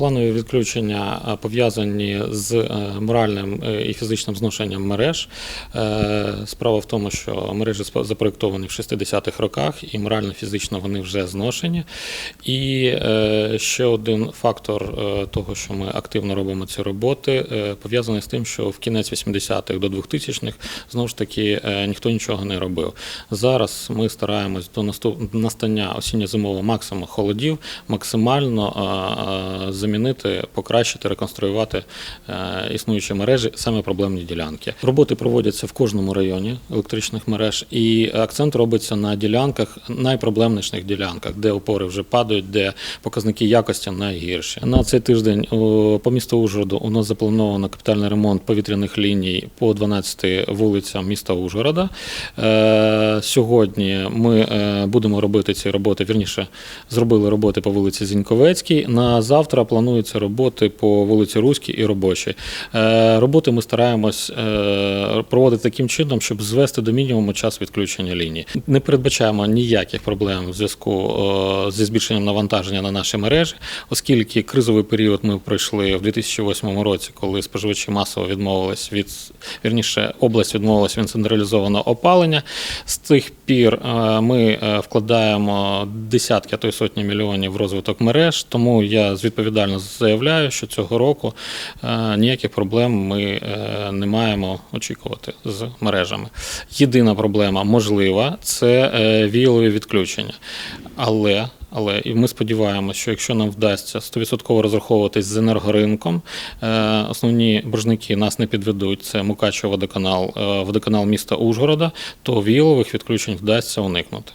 Позапланові відключення е, пов'язані з е, моральним е, і фізичним зношенням мереж. Справа в тому, що мережі запроєктовані в 60-х роках, і морально-фізично вони вже зношені. І ще один фактор того, що ми активно робимо ці роботи, пов'язаний з тим, що в кінець 80-х до 2000-х знову ж таки ніхто нічого не робив. Зараз ми стараємось до настання осінньо-зимового максимуму холодів максимально е, замінити, покращити, реконструювати е, існуючі мережі, саме проблемні ділянки. Роботи проводяться в кожному районі електричних мереж, і акцент робиться на ділянках, найпроблемніших ділянках, де опори вже падають, де показники якості найгірші. На цей тиждень по місту Ужгороду у нас заплановано капітальний ремонт повітряних ліній по 12 вулицям міста Ужгорода. Е, Сьогодні ми е, будемо робити ці роботи. Вірніше, зробили роботи по вулиці Зіньковецькій. На завтра плануються роботи по вулиці Руській і Робочій. Е, Роботи ми стараємось е, проводити таким чином, щоб звести до мінімуму час відключення лінії. Не передбачаємо ніяких проблем в зв'язку е, зі збільшенням навантаження на наші мережі, оскільки кризовий період ми пройшли в 2008 році, коли споживачі масово відмовились від вірніше, область відмовилась від централізованого опалення. З тих пір ми вкладаємо десятки, а то й сотні мільйонів в розвиток мереж. Тому я з відповідально заявляю, що цього року е, ніяких проблем ми е, не маємо очікувати з мережами. Єдина проблема можлива це е, відключення. Але але і ми сподіваємося, що якщо нам вдасться 100% розраховуватись з енергоринком, основні боржники нас не підведуть. Це Мукачево водоканал, водоканал міста Ужгорода, то віялових відключень вдасться уникнути.